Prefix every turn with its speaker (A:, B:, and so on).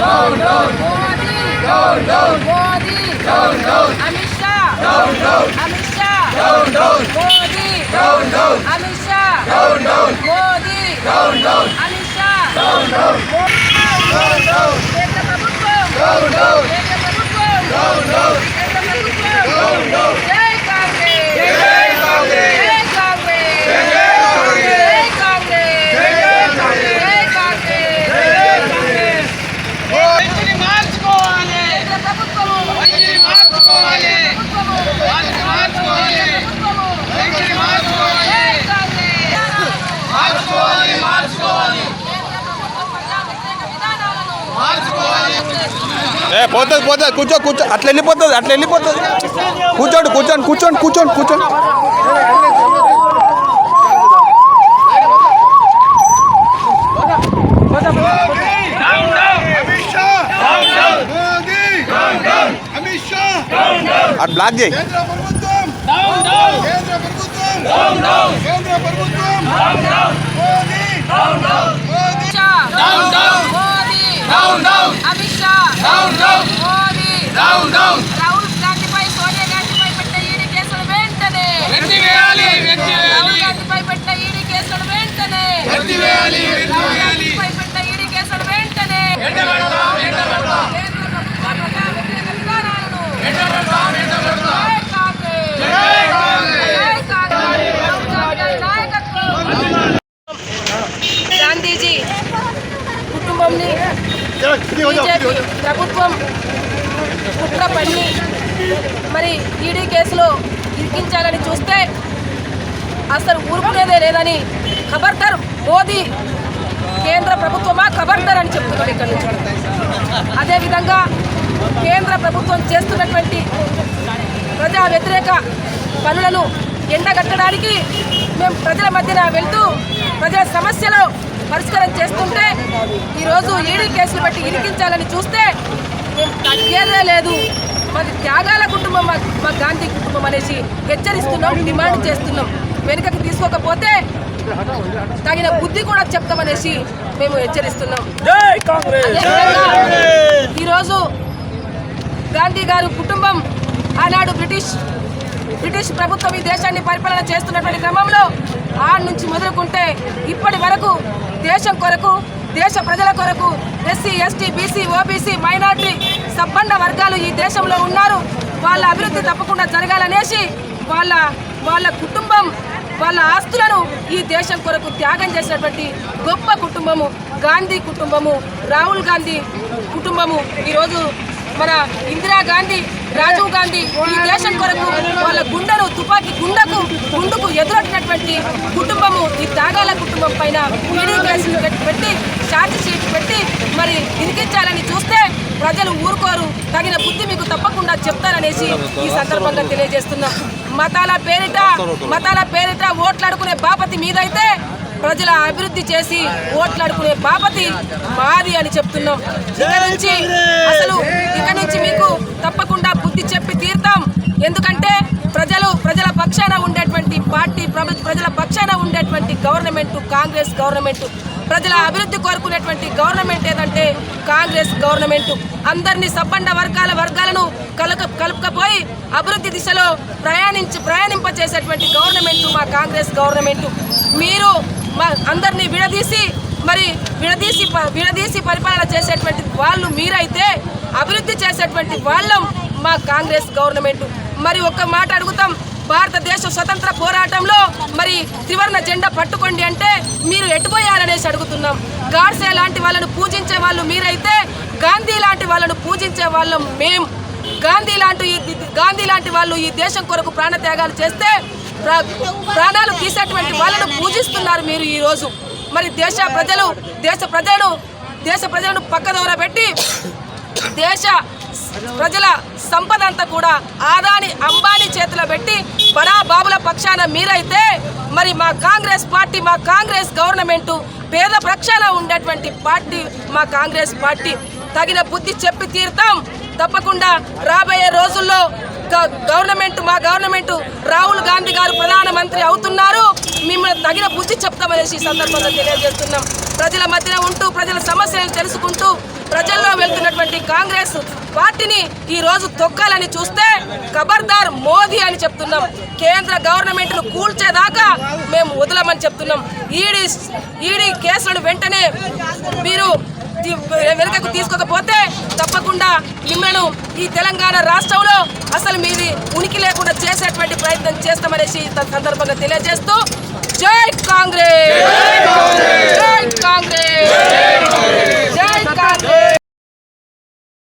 A: down, down. Modi, down, down. Modi, down, down. Amit Shah, down, down. Amit Shah, down, down. Modi, down, down. Amit Shah, down, down. Modi, down,
B: down. Amit
A: Shah, down,
B: down. Down, down. Down, down. Down,
A: down. Down,
B: down. Jai Congress. Jai Congress.
C: ఏ పోతుంది పోతుంది. కూర్చో కూర్చో. అట్లా వెళ్ళిపోతుంది అట్లా వెళ్ళిపోతుంది. కూర్చోండి కూర్చోండి కూర్చోండి కూర్చోండి కూర్చోండి
B: అమిత్ షా మోదీ అమిత్ షా
C: అటు బ్లాక్ చేయి
B: కేంద్ర ప్రభుత్వం కేంద్ర ప్రభుత్వం కేంద్ర ప్రభుత్వం మోదీ మోదీ
A: షా మోదీ అమిత్ షా మోదీ రాహుల్ గాంధీపై సోనియా గాంధీపై పెట్టిన ఈడీ కేసులు వెంటనే
B: ఎత్తివేయాలి ఎత్తివేయాలి
A: రాహుల్ గాంధీపై పెట్టిన ఈడీ కేసులు వెంటనే
B: ఎత్తివేయాలి
A: రాహుల్
B: ఎత్తివేయాలి
A: గాంధీపై పెట్టిన ఈడీ కేసులు వెంటనే కేంద్ర ప్రభుత్వ ప్రజా వ్యతిరేక విధానాలను జై కాంగ్రెస్. జై కాంగ్రెస్. రాహుల్ గాంధీ గారి నాయకత్వం. గాంధీజీ కుటుంబంని బీజేపీ ప్రభుత్వం కుట్ర పన్ని మరి ఈడీ కేసులో ఇరికించాలని చూస్తే అసలు ఊరుకునేదే లేదని ఖబర్దార్ మోదీ కేంద్ర ప్రభుత్వమా ఖబర్దార్ అని చెప్తున్నారు ఇక్కడ నుంచి. అదేవిధంగా కేంద్ర ప్రభుత్వం చేస్తున్నటువంటి ప్రజా వ్యతిరేక పనులను ఎండగట్టడానికి మేము ప్రజల మధ్యన వెళ్తూ ప్రజల సమస్యలు పరిష్కారం చేస్తుంటే ఈరోజు ఈడీ కేసులు పెట్టి ఇరికించాలని చూస్తే మేము తగ్గేదే లేదు. మాది త్యాగాల కుటుంబం మా గాంధీ కుటుంబం అనేసి హెచ్చరిస్తున్నాం డిమాండ్ చేస్తున్నాం. వెనుకకి తీసుకోకపోతే తగిన బుద్ధి కూడా చెప్తామనేసి మేము హెచ్చరిస్తున్నాం. ఈరోజు గాంధీ గారు కుటుంబం ఆనాడు బ్రిటిష్ బ్రిటిష్ ప్రభుత్వం ఈ దేశాన్ని పరిపాలన చేస్తున్నటువంటి క్రమంలో ఆ నుంచి మొదలుకుంటే ఇప్పటి వరకు దేశం కొరకు దేశ ప్రజల కొరకు SC ST BC OBC minority సబ్బండ వర్గాలు ఈ దేశంలో ఉన్నారు. వాళ్ళ అభివృద్ధి తప్పకుండా జరగాలనేసి వాళ్ళ వాళ్ళ కుటుంబం వాళ్ళ ఆస్తులను ఈ దేశం కొరకు త్యాగం చేసినటువంటి గొప్ప కుటుంబము గాంధీ కుటుంబము రాహుల్ గాంధీ కుటుంబము. ఈరోజు మన ఇందిరాగాంధీ రాజీవ్ గాంధీ ఈ దేశం కొరకు వాళ్ళ గుండెను తుపాకీ గుండెకు గుండుకు ఎదురొట్టినటువంటి కుటుంబము ఈ తాగాల కుటుంబం పైన ఈడీ కేసులు పెట్టి- పెట్టి ఛార్జ్ షీట్ పెట్టి మరి ఇరికించాలని చూస్తే ప్రజలు ఊరుకోరు. తగిన బుద్ధి మీకు తప్పకుండా చెప్తారనేసి ఈ సందర్భంగా తెలియజేస్తున్నాం. మతాల పేరిట మతాల పేరిట ఓట్లాడుకునే బాపతి మీదైతే ప్రజల అభివృద్ధి చేసి ఓట్లాడుకునే బాపతి మాది అని చెప్తున్నాం. ఇక నుంచి ఎందుకంటే ప్రజలు ప్రజల పక్షాన ఉండేటువంటి పార్టీ ప్రభు- ప్రజల పక్షాన ఉండేటువంటి గవర్నమెంట్ కాంగ్రెస్ గవర్నమెంట్. ప్రజల అభివృద్ధి కోరుకునేటువంటి గవర్నమెంట్ ఏదంటే కాంగ్రెస్ గవర్నమెంట్. అందరినీ సబ్బండ వర్గాల వర్గాలను కలక కలుపుకపోయి అభివృద్ధి దిశలో ప్రయాణించి ప్రయాణింప చేసేటువంటి గవర్నమెంట్ మా కాంగ్రెస్ గవర్నమెంట్. మీరు మా అందరినీ విడదీసి మరి విడదీసి ప- విడదీసి పరిపాలన చేసేటువంటి వాళ్ళు మీరైతే అభివృద్ధి చేసేటువంటి వాళ్ళం మా కాంగ్రెస్ గవర్నమెంట్. మరి ఒక్క మాట అడుగుతాం. భారతదేశ స్వతంత్ర పోరాటంలో మరి త్రివర్ణ జెండా పట్టుకోండి అంటే మీరు ఎటుపోయారనేసి అడుగుతున్నాం. గాడ్సే లాంటి వాళ్ళను పూజించే వాళ్ళు మీరైతే గాంధీ లాంటి వాళ్ళను పూజించే వాళ్ళం మేం. గాంధీ లాంటి గాంధీ లాంటి వాళ్ళు ఈ దేశం కొరకు ప్రాణత్యాగాలు చేస్తే ప్రా- ప్రాణాలు తీసేటువంటి వాళ్ళను పూజిస్తున్నారు మీరు ఈరోజు. మరి దేశ ప్రజలు దేశ ప్రజలను దేశ ప్రజలను పక్కదోర పెట్టి దేశ ప్రజల సంపద అంతా కూడా ఆదాని అంబానీ చేతిలో పెట్టి బడా బాబుల పక్షాన మీరైతే మరి మా కాంగ్రెస్ పార్టీ మా కాంగ్రెస్ గవర్నమెంటు పేద పక్షాన ఉండేటువంటి పార్టీ మా కాంగ్రెస్ పార్టీ. తగిన బుద్ధి చెప్పి తీరుతాం. తప్పకుండా రాబోయే రోజుల్లో గవర్నమెంట్ మా గవర్నమెంట్ రాహుల్ గాంధీ గారు ప్రధానమంత్రి అవుతున్నారు. మిమ్మల్ని తగిన బుద్ధి చెప్తామనేసి ఈ సందర్భంగా తెలియజేస్తున్నాం. ప్రజల మధ్యన ఉంటూ ప్రజల సమస్య వెళ్తున్నటువంటి కాంగ్రెస్ పార్టీని ఈ రోజు తొక్కాలని చూస్తే ఖబర్దార్ మోదీ అని చెప్తున్నాం. కేంద్ర గవర్నమెంట్ను కూల్చేదాకా మేము వదలమని చెప్తున్నాం. ఈడీ ఈడీ కేసులను వెంటనే మీరు వెనుకకు తీసుకోకపోతే తప్పకుండా మిమ్మల్ని ఈ తెలంగాణ రాష్ట్రంలో అసలు మీది ఉనికి లేకుండా చేసేటువంటి ప్రయత్నం చేస్తామనేసి సందర్భంగా తెలియజేస్తూ జై కాంగ్రెస్! జై కాంగ్రెస్!